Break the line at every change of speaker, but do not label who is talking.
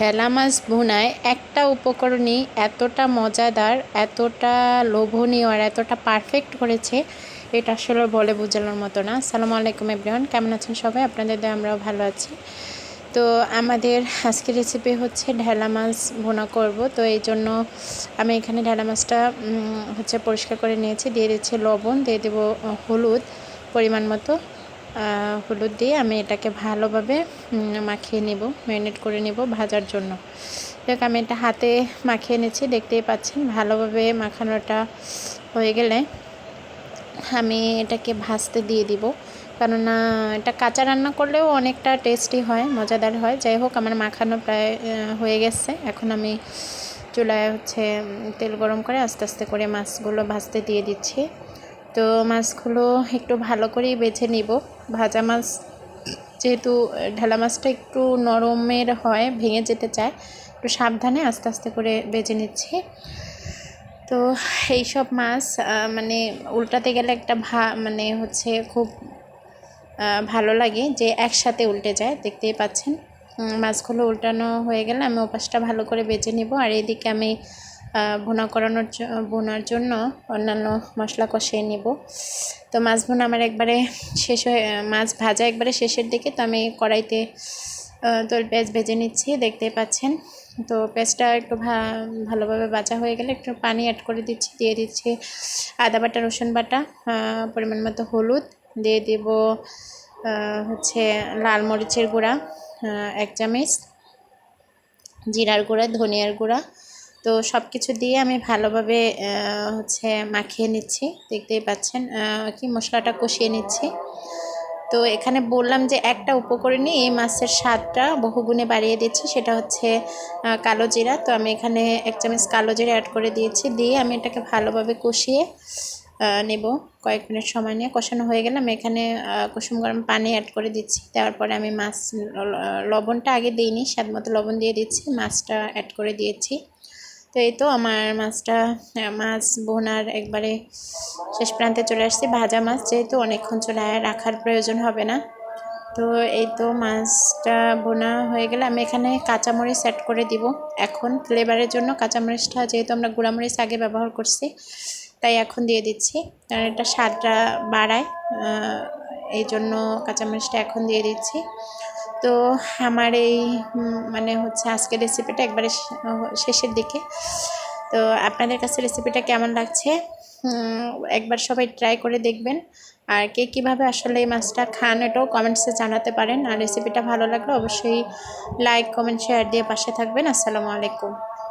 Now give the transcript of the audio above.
ঢেলা মাছ ভুনায় একটা উপকরণই এতটা মজাদার, এতটা লোভনীয় আর এতটা পারফেক্ট করেছে, এটা আসলে বলে বোঝানোর মতো না। সালামু আলাইকুম এভরিওয়ান কেমন আছেন সবাই? আপনাদের দিয়ে, আমরাও ভালো আছি। তো আমাদের আজকের রেসিপি হচ্ছে ঢেলা মাছ ভুনা করব। তো এই জন্য আমি এখানে ঢেলা মাছটা হচ্ছে পরিষ্কার করে নিয়েছি। দিয়ে দিচ্ছি লবণ, দিয়ে দেবো, হলুদ পরিমাণ মতো। হলুদ দিয়ে আমি এটাকে ভালোভাবে মাখিয়ে নেব, ম্যারিনেট করে নেব ভাজার জন্য। দেখ আমি এটা হাতে মাখিয়ে নিচ্ছি, দেখতেই পাচ্ছেন, ভালোভাবে মাখানোটা হয়ে গেলে আমি এটাকে ভাজতে দিয়ে দিব। কেননা এটা কাঁচা রান্না করলেও অনেকটা টেস্টি হয়, মজাদার হয়। যাই হোক, আমার মাখানো প্রায় হয়ে গেছে। এখন আমি চুলায় হচ্ছে তেল গরম করে আস্তে আস্তে করে মাছগুলো ভাজতে দিয়ে দিচ্ছি। তো মাছগুলো একটু ভালো করেই বেছে নিব। ভাজা মাছ যেহেতু, ঢালা মাছটা একটু নরমের হয়, ভেঙে যেতে চায়, একটু সাবধানে আস্তে আস্তে করে বেছে নিচ্ছি। তো এইসব মাছ মানে উল্টাতে গেলে একটা ভা মানে হচ্ছে খুব ভালো লাগে যে একসাথে উল্টে যায়, দেখতেই পাচ্ছেন। মাছগুলো উল্টানো হয়ে গেলে আমি ওপাশটা ভালো করে বেছে নিব। আর এদিকে আমি ভুনা করানোর বোনার জন্য অন্যান্য মশলা কষিয়ে নিব। তো মাছ ভুনা আমার একবারে শেষ হয়ে মাছ ভাজা একবারে শেষের দিকে, তো আমি কড়াইতে তোর পেঁয়াজ ভেজে নিচ্ছি দেখতে পাচ্ছেন। তো পেঁয়াজটা একটু ভালোভাবে ভাজা হয়ে গেলে একটু পানি অ্যাড করে দিচ্ছি, দিয়ে দিচ্ছি আদা বাটা, রসুন বাটা পরিমাণ মতো হলুদ, দিয়ে দেব হচ্ছে লাল মরিচের গুঁড়া এক চামচ, জিরার গুঁড়া, ধনিয়ার গুঁড়া তো সব কিছু দিয়ে আমি ভালোভাবে হচ্ছে মাখিয়ে নিচ্ছি। দেখতেই পাচ্ছেন কি মশলাটা কষিয়ে নিচ্ছি। তো এখানে বললাম যে একটা উপকরণই এই মাছের স্বাদটা বহুগুণে বাড়িয়ে দিচ্ছি, সেটা হচ্ছে কালো জিরা। তো আমি এখানে এক চামচ কালো জিরা অ্যাড করে দিয়েছি। দিয়ে আমি এটাকে ভালোভাবে কষিয়ে নেব। কয়েক মিনিট সময় নিয়ে কষানো হয়ে গেলে আমি এখানে কুসুম গরম পানি অ্যাড করে দিচ্ছি। দেওয়ার পরে আমি মাছ লবণটা আগে দিইনি, স্বাদ মতো লবণ দিয়ে দিচ্ছি, মাছটা অ্যাড করে দিয়েছি। তো এই তো আমার মাছটা মাছ বোনার একবারে শেষ প্রান্তে চলে আসছি। ভাজা মাছ যেহেতু অনেকক্ষণ চুলায় রাখার প্রয়োজন হবে না। তো এই তো মাছটা বোনা হয়ে গেলে আমি এখানে কাঁচামরিচ অ্যাড করে দিব। এখন ফ্লেভারের জন্য কাঁচামরিচটা, যেহেতু আমরা গুঁড়ামরিচ আগে ব্যবহার করছি, তাই এখন দিয়ে দিচ্ছি। কারণ এটা স্বাদটা বাড়ায় এই জন্য কাঁচামরিচটা এখন দিয়ে দিচ্ছি। তো আমার এই মানে হচ্ছে আজকের রেসিপিটা একবারে শেষের দিকে। তো আপনাদের কাছে রেসিপিটা কেমন লাগছে? একবার সবাই ট্রাই করে দেখবেন। আর কে কীভাবে আসলে এই মাছটা খান এটাও কমেন্টসে জানাতে পারেন। আর রেসিপিটা ভালো লাগলে অবশ্যই লাইক কমেন্ট শেয়ার দিয়ে পাশে থাকবেন। আসসালামু আলাইকুম।